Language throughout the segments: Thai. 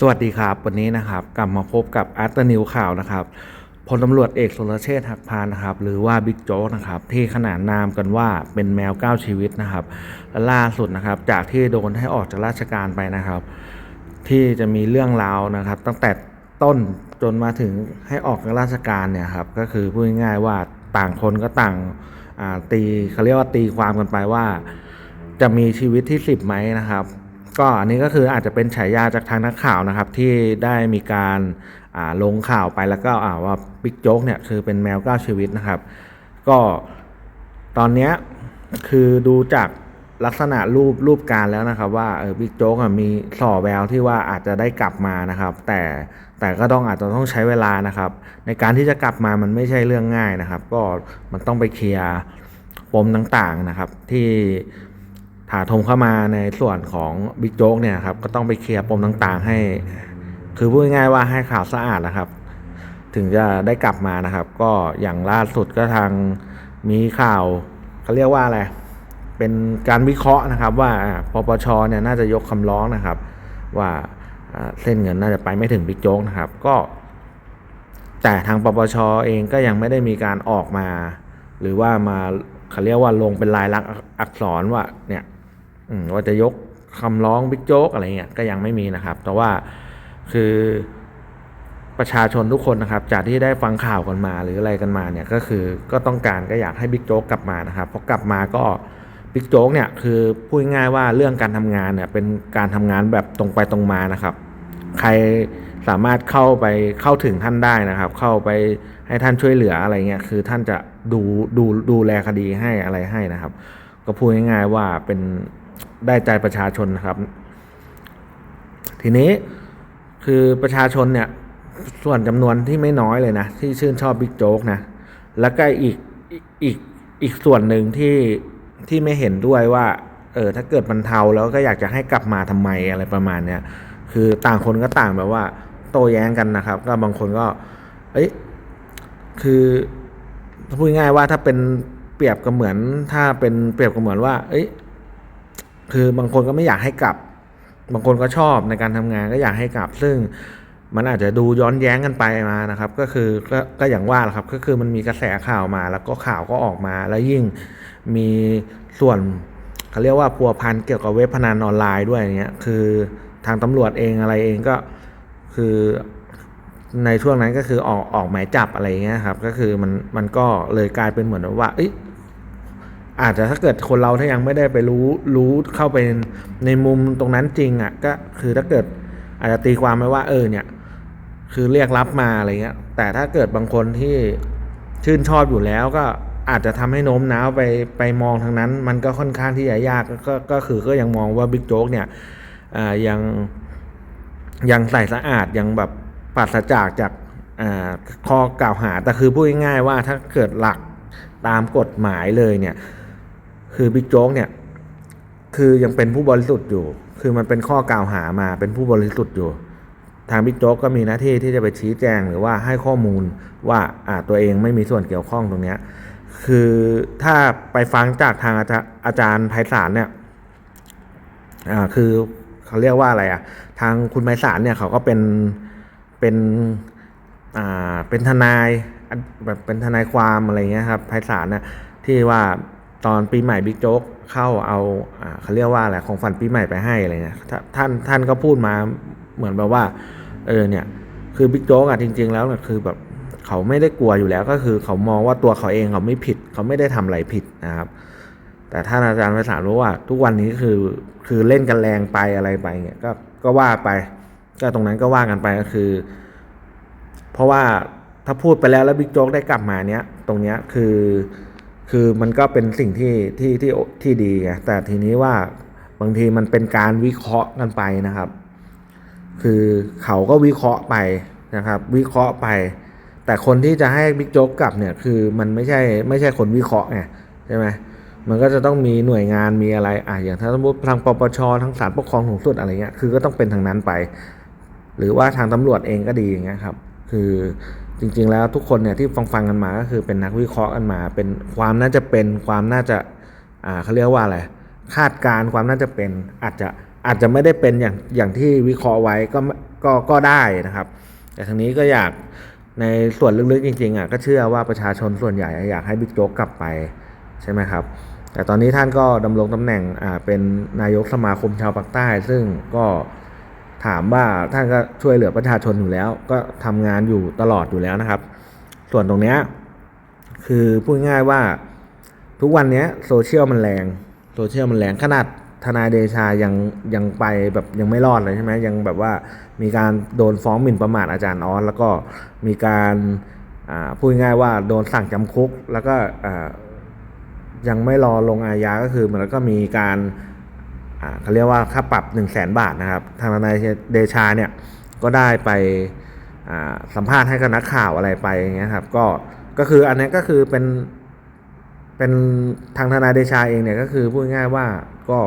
สวัสดีครับ วันนี้นะครับกลับมาพบกับอาร์ตนิวข่าวนะครับพลตำรวจเอกสุรเชษฐ์หักพานนะครับ หรือว่าบิ๊กโจ๊กนะครับ ที่ขนานนามกันว่าเป็นแมวเก้าชีวิตนะครับและล่าสุดนะครับ จากที่โดนให้ออกจากราชการไปนะครับ ที่จะมีเรื่องราวนะครับ ตั้งแต่ต้นจนมาถึงให้ออกจากราชการเนี่ยครับ ก็คือพูดง่ายๆว่าต่างคนก็ต่างตีเขาเรียกว่าตีความกันไปว่า จะมีชีวิตที่สิบไหมนะครับ ก็อันนี้ก็คืออาจจะเป็นฉายาจากทางนักข่าวนะครับ ที่ได้มีการาลงข่าวไปแล้วก็อ่าว่าบิ๊กโจ๊กเนี่ยคือเป็นแมวเก้าชีวิตนะครับ ก็ตอนนี้คือดูจากลักษณะรูปรูปการแล้วนะครับ ว่าเออบิ๊กโจ๊กมีส่อแววที่ว่าอาจจะได้กลับมานะครับ แต่แต่ก็ต้องอาจจะต้องใช้เวลานะครับ ในการที่จะกลับมามันไม่ใช่เรื่องง่ายนะครับ ก็มันต้องไปเคลียร์ปมต่างๆนะครับ ที่ ถาโถมเข้ามาในส่วนของบิ๊กโจ๊กเนี่ยครับก็ต้องไปเคลียร์ปมต่างๆ ให้ คือพูดง่ายๆว่าให้ข่าวสะอาดนะครับ ถึงจะได้กลับมานะครับ ก็อย่างล่าสุดก็ทางมีข่าวเขาเรียกว่าอะไรเป็นการวิเคราะห์นะครับ ว่าปปชเนี่ยน่าจะยกคำร้องนะครับ ว่าเส้นเงินน่าจะไปไม่ถึงบิ๊กโจ๊กนะครับ ก็ แต่ทางปปชเองก็ยังไม่ได้มีการออกมา หรือว่ามาเขาเรียกว่าลงเป็นลายลักษณ์อักษรว่าเนี่ย ว่าจะยกคำร้องบิ๊กโจ๊กอะไรเงี้ยก็ยังไม่มีนะครับ แต่ว่าคือประชาชนทุกคนนะครับ จากที่ได้ฟังข่าวกันมาหรืออะไรกันมาเนี่ยก็คือก็ต้องการก็อยากให้บิ๊กโจ๊กกลับมานะครับเพอกลับมาก็บิ๊กโจ๊กเนี่ยคือพูดง่ายว่าเรื่องการทำงานเนี่ยเป็นการทำงานแบบตรงไปตรงมานะครับ ใครสามารถเข้าไปเข้าถึงท่านได้นะครับ เข้าไปให้ท่านช่วยเหลืออะไรเงี้ยคือท่านจะดูดูดูแลคดีให้อะไรให้นะครับ ก็พูดง่ายๆว่าเป็น ได้ใจประชาชนนะครับ ทีนี้คือประชาชนเนี่ยส่วนจำนวนที่ไม่น้อยเลยนะ ที่ชื่นชอบบิ๊กโจ๊กนะ แล้วก็อีกอีกอีกอีกส่วนหนึ่งที่ที่ไม่เห็นด้วยว่า เออถ้าเกิดมันเทาแล้วก็อยากจะให้กลับมาทำไมอะไรประมาณเนี้ยคือต่างคนก็ต่างแบบว่า โต้แย้งกันนะครับ ก็บางคนก็ เอ้ยคือพูดง่ายๆว่าถ้าเป็นเปรียบก็เหมือน ถ้าเป็นเปรียบก็เหมือนว่า เอ้ย คือบางคนก็ไม่อยากให้กลับ บางคนก็ชอบในการทำงานก็อยากให้กลับ ซึ่งมันอาจจะดูย้อนแย้งกันไปมานะครับ ก็คือก็ก็อย่างว่าแหละครับ ก็คือมันมีกระแสข่าวมา แล้วก็ข่าวก็ออกมา แล้วยิ่งมีส่วนเขาเรียกว่าพัวพันเกี่ยวกับเว็บพนันออนไลน์ด้วยอย่างเงี้ย คือทางตำรวจเองอะไรเองก็คือในช่วงนั้นก็คือออกออกหมายจับอะไรเงี้ยครับ ก็คือมันมันก็เลยกลายเป็นเหมือนว่าเอ้ย อาจจะถ้าเกิดคนเราถ้ายังไม่ได้ไปรู้รู้เข้าไปในมุมตรงนั้นจริงอะก็คือถ้าเกิดอาจจะตีความไปว่าเออเนี่ย คือเรียกรับมาอะไรเงี้ย แต่ถ้าเกิดบางคนที่ชื่นชอบอยู่แล้วก็อาจจะทำให้โน้มน้าวไปไปมองทางนั้น มันก็ค่อนข้างที่จะยากก็ก็คือก็ยังมองว่าบิ๊กโจ๊กเนี่ยอ่ายังยังใส่สะอาดยังแบบปราศจากจากอ่าข้อกล่าวหาแต่คือพูดง่ายๆว่าถ้าเกิดหลักตามกฎหมายเลยเนี่ย คือบิ๊กโจ๊กเนี่ย คือยังเป็นผู้บริสุทธิ์อยู่ คือมันเป็นข้อกล่าวหามาเป็นผู้บริสุทธิ์อยู่ ทางบิ๊กโจ๊กก็มีหน้าที่ที่จะไปชี้แจงหรือว่าให้ข้อมูลว่าอ่าตัวเองไม่มีส่วนเกี่ยวข้องตรงเนี้ยคือถ้าไปฟังจากทางอาจารย์อาจารย์ไพศาลเนี่ยอ่าคือเขาเรียกว่าอะไรอะ ทางคุณไพศาลเนี่ยเขาก็เป็นเป็นอ่าเป็นทนายแบบเป็นทนายความอะไรเงี้ยครับไพศาลเนี่ยที่ว่า ตอนปีใหม่บิ๊กโจ๊กเข้าเอาอเขาเรียกว่าอะไรของฝันปีใหม่ไปให้อะไรเงี้ยท่านท่านก็พูดมาเหมือนแบบว่าเออเนี่ยคือบิ๊กโจ๊กอะจริง ๆ แล้วเนี่ยคือแบบเขาไม่ได้กลัวอยู่แล้วก็คือเขามองว่าตัวเขาเองเขาไม่ผิด เขาไม่ได้ทำอะไรผิดนะครับ แต่ท่านอาจารย์ไพศาลรู้ว่า ทุกวันนี้คือคือเล่นกันแรงไปอะไรไปเงี้ยก็ก็ว่าไป ก็ตรงนั้นก็ว่ากันไปก็คือ เพราะว่าถ้าพูดไปแล้วแล้วบิ๊กโจ๊กได้กลับมาเนี้ยตรงเนี้ยคือ คือมันก็เป็นสิ่งที่ที่ที่ที่ดีไงแต่ทีนี้ว่าบางทีมันเป็นการวิเคราะห์กันไปนะครับ คือเขาก็วิเคราะห์ไปนะครับ วิเคราะห์ไป แต่คนที่จะให้บิ๊กโจ๊กกลับเนี่ยคือมันไม่ใช่ไม่ใช่คนวิเคราะห์ไงใช่ไหมมันก็จะต้องมีหน่วยงานมีอะไรอะอย่างถ้าสมมติทางปปชทางศาลปกครองสูงสุดอะไรเงี้ยคือก็ต้องเป็นทางนั้นไป หรือว่าทางตำรวจเองก็ดีอย่างเงี้ยครับ คือ จริงๆแล้วทุกคนเนี่ยที่ฟังฟังกันมาก็คือเป็นนักวิเคราะห์กันมา เป็นความน่าจะเป็นความน่าจะอ่าเขาเรียกว่าอะไรคาดการณ์ความน่าจะเป็นอาจจะอาจจะไม่ได้เป็นอย่างอย่างที่วิเคราะห์ไว้ก็ก็ก็ได้นะครับ แต่ทางนี้ก็อยากในส่วนลึกๆจริงๆอะก็เชื่อว่าประชาชนส่วนใหญ่อยากให้บิ๊กโจ๊กกลับไปใช่ไหมครับ แต่ตอนนี้ท่านก็ดำรงตำแหน่งอ่าเป็นนายกสมาคมชาวปากใต้ ซึ่งก็ ถามว่าท่านก็ช่วยเหลือประชาชนอยู่แล้ว ก็ทำงานอยู่ตลอดอยู่แล้วนะครับ ส่วนตรงเนี้ยคือพูดง่ายว่าทุกวันเนี้ยโซเชียลมันแรงโซเชียลมันแรงขนาดทนายเดชายังยังไปแบบยังไม่รอดเลยใช่ไหมยังแบบว่ามีการโดนฟ้องหมิ่นประมาทอาจารย์ออสแล้วก็มีการพูดง่ายว่าโดนสั่งจำคุก แล้วก็ยังไม่รอลงอาญาก็คือมันก็มีการ เขาเรียกว่าค่าปรับ 1 0 0 0 0แสนบาทนะครับ ทางนายเดชาเนี่ยก็ได้ไปสัมภาษณ์ให้กับนักข่าวอะไรไปอย่างเงี้ยครับก็ก็คืออันนี้ก็คือเป็นเป็นทางทนายเดชาเองเนี่ยก็คือพูดง่ายว่าก็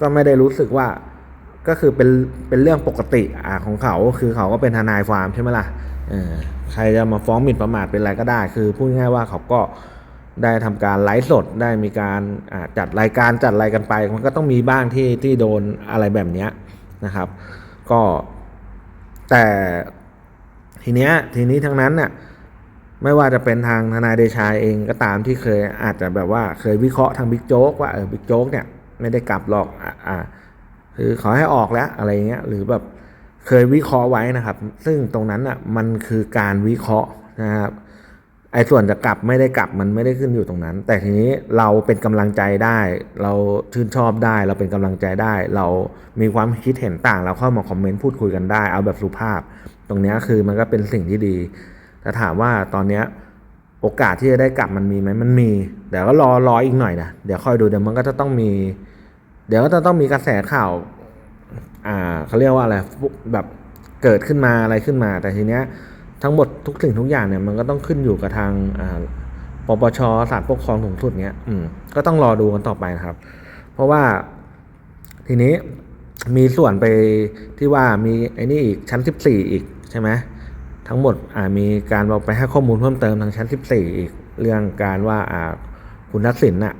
ก็ไม่ได้รู้สึกว่าก็คือเป็นเป็นเรื่องปกติอ่าของเขาคือเขาก็เป็นทนายความใช่ไหมล่ะเออใครจะมาฟ้องหมิ่นประมาทเป็นอะไรก็ได้ คือพูดง่ายว่าเขาก็ ได้ทำการไลฟ์สดได้มีการจัดรายการจัดอะไรกันไป มันก็ต้องมีบ้างที่ที่โดนอะไรแบบนี้นะครับ ก็แต่ทีเนี้ยทีนี้ทั้งนั้นน่ะไม่ว่าจะเป็นทางทนายเดชาเองก็ตามที่เคยอาจจะแบบว่าเคยวิเคราะห์ทางบิ๊กโจ๊กว่าเออบิ๊กโจ๊กเนี่ยไม่ได้กลับหรอกอ่าคือขอให้ออกแล้วอะไรเงี้ยหรือแบบเคยวิเคราะห์ไว้นะครับ ซึ่งตรงนั้นอะมันคือการวิเคราะห์นะครับ ไอ้ส่วนจะกลับไม่ได้กลับมันไม่ได้ขึ้นอยู่ตรงนั้น แต่ทีนี้เราเป็นกำลังใจได้ เราชื่นชอบได้ เราเป็นกำลังใจได้ เรามีความคิดเห็นต่าง เราเข้ามาคอมเมนต์พูดคุยกันได้ เอาแบบสุภาพ ตรงนี้คือมันก็เป็นสิ่งที่ดีแต่ถามว่าตอนเนี้ยโอกาสที่จะได้กลับมันมีไหมมันมีเดี๋ยวก็รอรออีกหน่อยนะเดี๋ยวค่อยดูเดี๋ยวมันก็จะต้องมี เดี๋ยวก็จะต้องมีกระแสข่าว อ่าเขาเรียกว่าอะไรแบบเกิดขึ้นมาอะไรขึ้นมา แต่ทีเนี้ย ทั้งหมดทุกสิ่งทุกอย่างเนี่ยมันก็ต้องขึ้นอยู่กับทางปปชศาลปกครองสูงสุดเนี้ยก็ต้องรอดูกันต่อไปนะครับ เพราะว่าทีนี้มีส่วนไปที่ว่ามีไอ้นี่อีกชั้น 14 อีกใช่ไหมทั้งหมดมีการบอกไปให้ข้อมูลเพิ่มเติมทางชั้น 14 อีกเรื่องการว่าคุณทักษิณน่ะ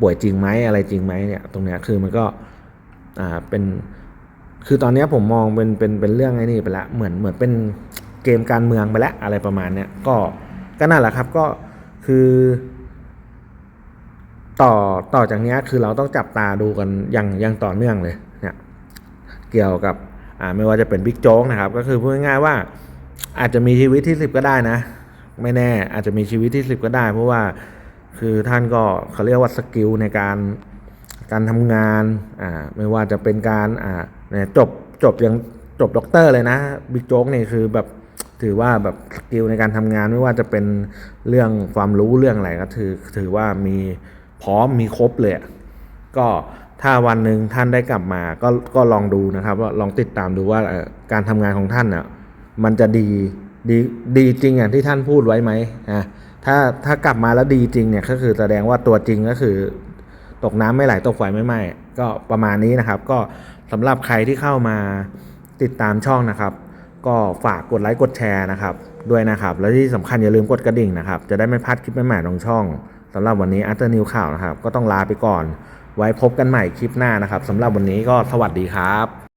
ป่วยจริงไหมอะไรจริงไหมเนี่ยตรงเนี้ยคือมันก็เป็นคือตอนนี้ผมมองเป็นเป็นเป็นเรื่องไอ้นี่ไปละเหมือนเหมือนเป็น เกมการเมืองไปแล้วอะไรประมาณเนี้ยก็ก็นั่นแหละครับก็คือ ต่อต่อจากนี้คือเราต้องจับตาดูกันอย่างอย่างต่อเนื่องเลยเนี่ยเกี่ยวกับอ่าไม่ว่าจะเป็นบิ๊กโจ๊กนะครับ ก็คือพูดง่ายๆว่า อาจจะมีชีวิตที่สิบก็ได้นะ ไม่แน่อาจจะมีชีวิตที่สิบก็ได้ เพราะว่าคือท่านก็เขาเรียกว่าสกิลในการการทำงานอ่าไม่ว่าจะเป็นการอ่าจบจบยังจบด็อกเตอร์เลยนะบิ๊กโจ๊กนี่คือแบบ ถือว่าแบบสกิลในการทำงานไม่ว่าจะเป็นเรื่องความรู้เรื่องอะไรก็ถือถือว่ามีพร้อมมีครบเลยก็ถ้าวันหนึ่งท่านได้กลับมาก็ก็ลองดูนะครับว่าลองติดตามดูว่าการทำงานของท่านอะมันจะดีดีดีจริงอย่างที่ท่านพูดไว้ไหมอะถ้าถ้ากลับมาแล้วดีจริงเนี่ยก็คือแสดงว่าตัวจริงก็คือ ตกน้ำไม่ไหลตกไฟไม่ไหม้ก็ประมาณนี้นะครับ ก็สำหรับใครที่เข้ามาติดตามช่องนะครับ ก็ฝากกดไลค์กดแชร์นะครับด้วยนะครับ และที่สำคัญอย่าลืมกดกระดิ่งนะครับ จะได้ไม่พลาดคลิปใหม่ๆของช่องสำหรับวันนี้อัตเตอร์นิวข่าวนะครับ ก็ต้องลาไปก่อน ไว้พบกันใหม่คลิปหน้านะครับสำหรับวันนี้ก็สวัสดีครับ